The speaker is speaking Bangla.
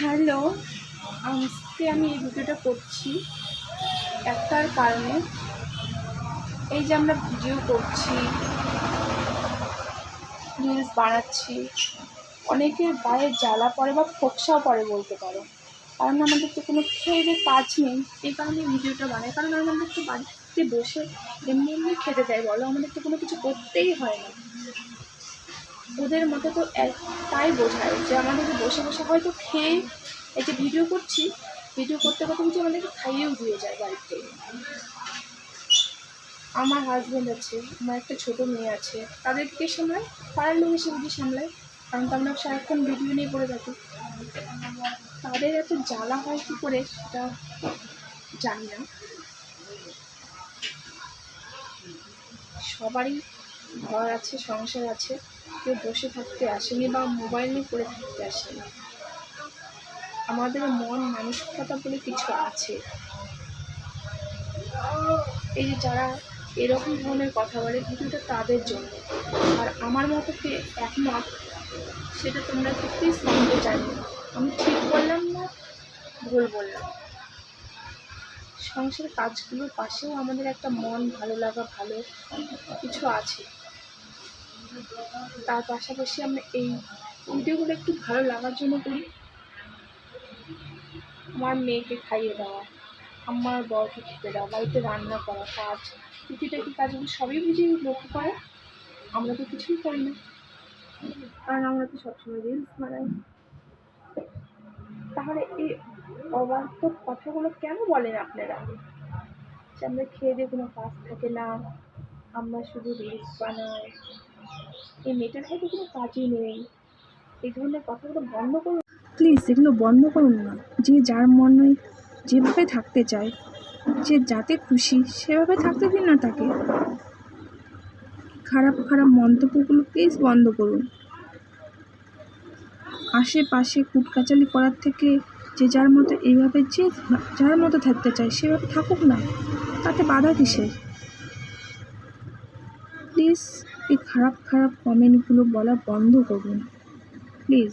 হ্যালো, আজকে আমি এই ভিডিওটা করছি একটার কারণে। এই যে আমরা ভিডিও করছি রিলস বানাচ্ছি অনেকের গায়ে জ্বালা পড়ে বা ফোকসাও পড়ে বলতে পারো। কারণ আমাদের তো কোনো খেয়ে কাজ নেই, এই কারণে ভিডিওটা বানাই। কারণ আমাদের তো বাড়িতে বসে এমনি এমনি খেতে দেয় বলো? আমাদের তো কোনো কিছু করতেই হয় না। ওদের মতো তো একটাই বোঝায় যে আমাদেরকে বসে বসে হয়তো খেয়ে এই যে ভিডিও করছি, ভিডিও করতে করতে কিছু আমাদেরকে খাইয়েও দিয়ে যায় বাড়িতে। আমার হাজব্যান্ড আছে, আমার একটা ছোটো মেয়ে আছে, তাদেরকে সামলায়, পাড়ার লোক এসে বুঝি সামলায়, কারণ তো আমরা সারাক্ষণ ভিডিও নিয়ে পড়ে থাকি। তাদের এত জ্বালা হয় কী করে সেটা জানি না। সবারই ঘর আছে, সংসার আছে, কেউ বসে থাকতে আসেনি বা মোবাইল নিয়ে পড়ে থাকতে আসেনি। আমাদের মন, মানসিকতা বলে কিছু আছে। এই যে যারা এরকম ধরনের কথা বলে, ভিডিওটা তাদের জন্য। আর আমার মতো একমত, সেটা তোমরা একটু প্লিজ কমেন্টে জানিও। আমি ঠিক বললাম না, ভুল বললাম? সংসারের কাজগুলোর পাশেও আমাদের একটা মন ভালো লাগা ভালো কিছু আছে। তার পাশাপাশি আমরা এই ভিডিওগুলো একটু ভালো লাগার জন্য করি। আমার মেয়েকে খাইয়ে দেওয়া, আমার বরকে খেতে দেওয়া, বাড়িতে রান্না করা, কাজ টুকিটাকি কাজগুলো সবই বুঝি লক্ষ্য করে। আমরা তো কিছুই করি না। কারণ আমরা তো সবসময় রিলস বানাই। তাহলে এই অবাস্তব কথাগুলো কেন বলেন আপনারা? যে আমরা খেয়ে দিয়ে কোনো কাজ থাকে না, আমরা শুধু রিলস বানাই। এই মেয়েটার হয়তো কোনো কাজই নেই। এই ধরনের কথাগুলো বন্ধ করুন প্লিজ, এগুলো বন্ধ করুন না। যে যার মনে যেভাবে থাকতে চায়, যে যাতে খুশি, সেভাবে থাকতে দিন না তাকে। খারাপ খারাপ মন্তব্যগুলো প্লিজ বন্ধ করুন। আশেপাশে কুটকাচালি করার থেকে যে যার মতো এইভাবে যে যার মতো থাকতে চায়, সেভাবে থাকুক না। তাতে বাধা কিসের? প্লিজ এই খারাপ খারাপ কমেন্টগুলো বলা বন্ধ করুন। প্লিজ